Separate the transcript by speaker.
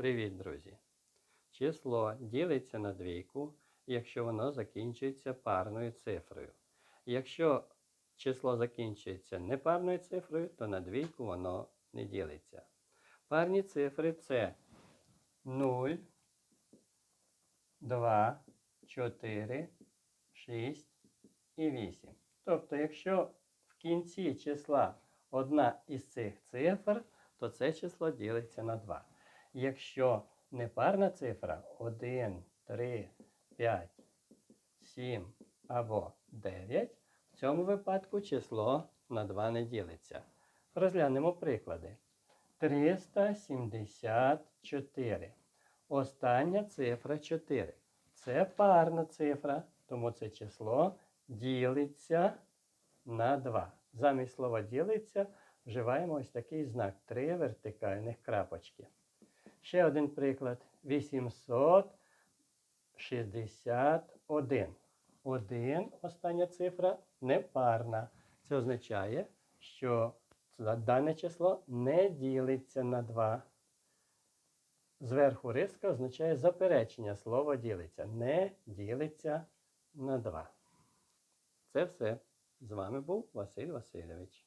Speaker 1: Привіт, друзі! Число ділиться на двійку, якщо воно закінчується парною цифрою. Якщо число закінчується непарною цифрою, то на двійку воно не ділиться. Парні цифри це 0, 2, 4, 6 і 8. Тобто, якщо в кінці числа одна із цих цифр, то це число ділиться на 2. Якщо непарна цифра 1, 3, 5, 7 або 9, в цьому випадку число на 2 не ділиться. Розглянемо приклади. 374. Остання цифра 4. Це парна цифра, тому це число ділиться на 2. Замість слова ділиться вживаємо ось такий знак 3 вертикальних крапочки. Ще один приклад. 861. Один остання цифра непарна. Це означає, що дане число не ділиться на 2. Зверху риска означає заперечення слова ділиться. Не ділиться на 2. Це все. З вами був Василь Васильович.